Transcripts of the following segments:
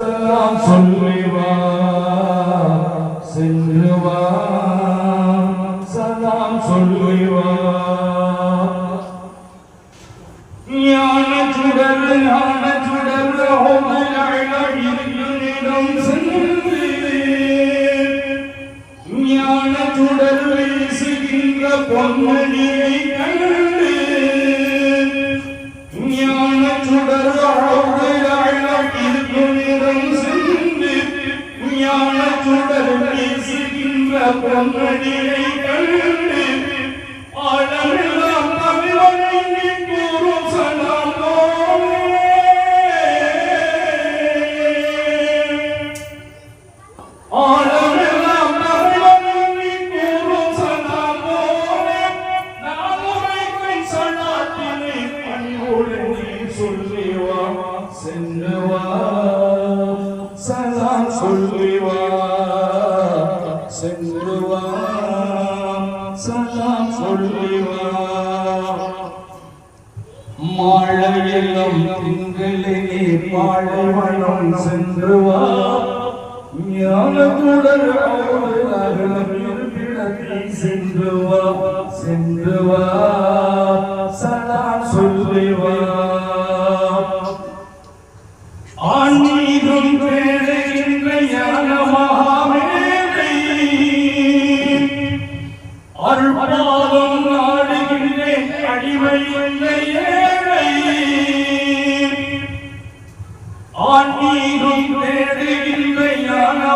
எல்லாம் சொல்லி வா சென்று ஞான சுடர் ஞான சுடர் ஹோமனிடம் சென்று. ஞான சுடர் வீசுகின்ற வீசுகின்ற பொன்மணியை கண்டு ஆழமெல்லாம் தமிழனை கூறும் சலாமோனே ஆழமெல்லாம் தமிழனை கூறும் சலாமோனே சலாத்தினை சலாம் சலாம் சொல்லி வா மாழையெல்லாம் திங்களிலே பாழைவனம் சென்று வா ஞானத்துடன் சென்று வா சென்று வா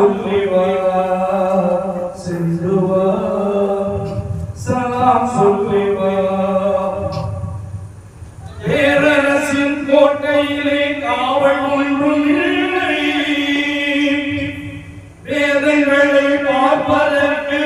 மகாமேதை அருள்பாதம் சலாம் பேரரசின் கோட்டையிலே காவல் ஒன்றும் இல்லை. வேதங்களை பார்ப்பதற்கு